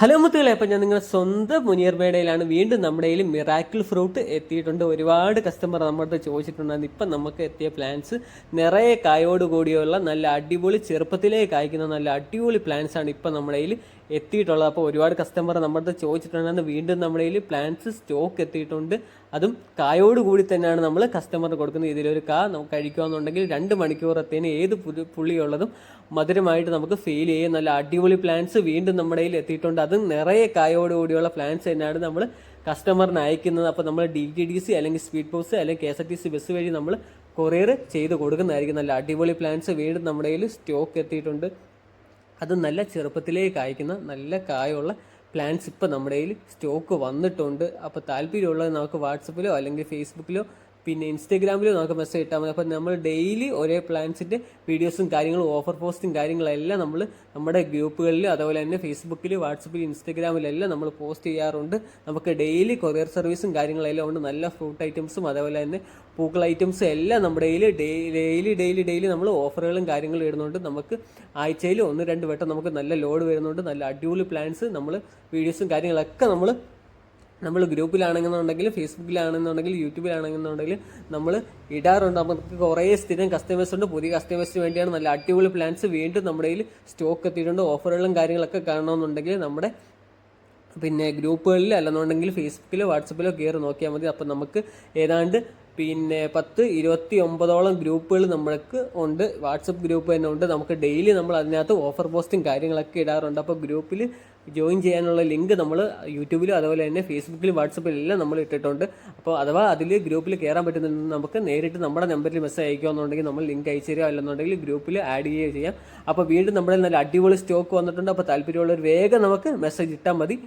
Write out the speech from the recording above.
Hello മുത്തുകളെ അപ്പം ഞാൻ നിങ്ങളുടെ സ്വന്തം മുനിയർ മേടയിലാണ് വീണ്ടും നമ്മുടെ കയ്യിൽ മിറാക്കിൾ ഫ്രൂട്ട് എത്തിയിട്ടുണ്ട്. ഒരുപാട് കസ്റ്റമർ നമ്മുടെ അടുത്ത് ചോദിച്ചിട്ടുണ്ടായിരുന്നു. ഇപ്പം നമുക്ക് എത്തിയ പ്ലാന്റ്സ് നിറയെ കായോട് കൂടിയുള്ള നല്ല അടിപൊളി ചെറുപ്പത്തിലേ കായ്ക്കുന്ന നല്ല അടിപൊളി പ്ലാന്റ്സ് ആണ് ഇപ്പം നമ്മുടെ കയ്യിൽ എത്തിയിട്ടുള്ളത്. അപ്പോൾ ഒരുപാട് കസ്റ്റമർ നമ്മുടെ അടുത്ത് ചോദിച്ചിട്ടുണ്ടെന്ന് വീണ്ടും നമ്മുടെ കയ്യിൽ പ്ലാന്റ്സ് സ്റ്റോക്ക് എത്തിയിട്ടുണ്ട്. അതും കായോട് കൂടി തന്നെയാണ് നമ്മൾ കസ്റ്റമറിന് കൊടുക്കുന്നത് ഇതിലൊരു കാ നമുക്ക് കഴിക്കുകയെന്നുണ്ടെങ്കിൽ രണ്ട് മണിക്കൂറത്തേന് ഏത് പുള്ളിയുള്ളതും മധുരമായിട്ട് നമുക്ക് ഫീൽ ചെയ്യും നല്ല അടിപൊളി പ്ലാന്റ്സ് വീണ്ടും നമ്മുടെ കയ്യിൽ എത്തിയിട്ടുണ്ട്. അതും നിറയെ കായോട് കൂടിയുള്ള പ്ലാന്റ്സ് തന്നെയാണ് നമ്മൾ കസ്റ്റമറിന് അയക്കുന്നത്. അപ്പോൾ നമ്മൾ ഡി ടി ഡി സി അല്ലെങ്കിൽ സ്പീഡ് പോസ്റ്റ് അല്ലെങ്കിൽ K S R T C bus വഴി നമ്മൾ കൊറിയർ ചെയ്ത് കൊടുക്കുന്നതായിരിക്കും. നല്ല അടിപൊളി പ്ലാന്റ്സ് വീണ്ടും നമ്മുടെ കയ്യിൽ സ്റ്റോക്ക് എത്തിയിട്ടുണ്ട്. അത് നല്ല ചെറുപ്പത്തിലേക്ക് അയക്കുന്ന നല്ല കായുള്ള പ്ലാന്റ്സ് ഇപ്പോൾ നമ്മുടെ കയ്യിൽ സ്റ്റോക്ക് വന്നിട്ടുണ്ട്. അപ്പോൾ താല്പര്യമുള്ളത് നമുക്ക് വാട്സപ്പിലോ അല്ലെങ്കിൽ ഫേസ്ബുക്കിലോ പിന്നെ ഇൻസ്റ്റഗ്രാമിൽ നമുക്ക് മെസ്സേജ് ഇട്ടാൽ മതി അപ്പോൾ നമ്മൾ ഡെയിലി ഒരേ പ്ലാൻസിന്റെ വീഡിയോസും കാര്യങ്ങളും ഓഫർ പോസ്റ്റും കാര്യങ്ങളെല്ലാം നമ്മൾ നമ്മുടെ ഗ്രൂപ്പുകളിൽ അതുപോലെ തന്നെ ഫേസ്ബുക്കിൽ വാട്സപ്പിൽ ഇൻസ്റ്റഗ്രാമിലെല്ലാം നമ്മൾ പോസ്റ്റ് ചെയ്യാറുണ്ട്. നമുക്ക് ഡെയിലി കൊറിയർ സർവീസും കാര്യങ്ങളെല്ലാം ഉണ്ട്. നല്ല ഫ്രൂട്ട് ഐറ്റംസും അതുപോലെ തന്നെ പൂക്കൾ ഐറ്റംസും എല്ലാം നമ്മുടെ ഡെയിലി ഡെയിലി ഡെയിലി നമ്മൾ ഓഫറുകളും കാര്യങ്ങളും ഇടുന്നുണ്ട്. നമുക്ക് ആഴ്ചയിൽ ഒന്ന് രണ്ട് വട്ടം നമുക്ക് നല്ല ലോഡ് വരുന്നുണ്ട്. നല്ല അടിപൊളി പ്ലാൻസ് നമ്മൾ വീഡിയോസും കാര്യങ്ങളൊക്കെ നമ്മൾ നമ്മൾ ഗ്രൂപ്പിലാണെന്നുണ്ടെങ്കിൽ ഫേസ്ബുക്കിലാണെന്നുണ്ടെങ്കിൽ യൂട്യൂബിലാണെന്നുണ്ടെങ്കിൽ നമ്മൾ ഇടാറുണ്ട്. നമുക്ക് കുറേ സ്ഥിരം കസ്റ്റമേഴ്സ് ഉണ്ട്. പുതിയ കസ്റ്റമേഴ്സിന് വേണ്ടിയാണ് നല്ല അടിപൊളി പ്ലാൻസ് വീണ്ടും നമ്മുടെ കയ്യിൽ സ്റ്റോക്ക് എത്തിയിട്ടുണ്ട്. ഓഫറുകളും കാര്യങ്ങളൊക്കെ കാണണമെന്നുണ്ടെങ്കിൽ നമ്മുടെ പിന്നെ ഗ്രൂപ്പുകളിൽ അല്ലെന്നുണ്ടെങ്കിൽ ഫേസ്ബുക്കിലോ വാട്സപ്പിലോ കയറി നോക്കിയാൽ മതി. അപ്പം നമുക്ക് ഏതാണ്ട് പിന്നെ പത്ത് ഇരുപത്തി ഒമ്പതോളം ഗ്രൂപ്പുകൾ നമ്മൾക്ക് ഉണ്ട്. വാട്സപ്പ് ഗ്രൂപ്പ് തന്നെ ഉണ്ട്. നമുക്ക് ഡെയിലി നമ്മൾ അതിനകത്ത് ഓഫർ പോസ്റ്റും കാര്യങ്ങളൊക്കെ ഇടാറുണ്ട്. അപ്പോൾ ഗ്രൂപ്പിൽ ജോയിൻ ചെയ്യാനുള്ള ലിങ്ക് നമ്മൾ യൂട്യൂബിലും അതുപോലെ തന്നെ ഫേസ്ബുക്കിലും വാട്സപ്പിലും എല്ലാം നമ്മൾ ഇട്ടിട്ടുണ്ട്. അപ്പോൾ അഥവാ അതിൽ ഗ്രൂപ്പിൽ കയറാൻ പറ്റുന്നുണ്ടെങ്കിൽ നമുക്ക് നേരിട്ട് നമ്മുടെ നമ്പറിൽ മെസ്സേജ് അയക്കുകയെന്നുണ്ടെങ്കിൽ നമ്മൾ ലിങ്ക് അയച്ചു തരിക. അല്ലെന്നുണ്ടെങ്കിൽ ഗ്രൂപ്പിൽ ആഡ് ചെയ്യുകയോ ചെയ്യാം. അപ്പോൾ വീണ്ടും നമ്മുടെ നല്ല അടിപൊളി സ്റ്റോക്ക് വന്നിട്ടുണ്ട്. അപ്പോൾ താല്പര്യമുള്ളവർ വേഗം നമുക്ക് മെസ്സേജ് ഇട്ടാൽ മതി.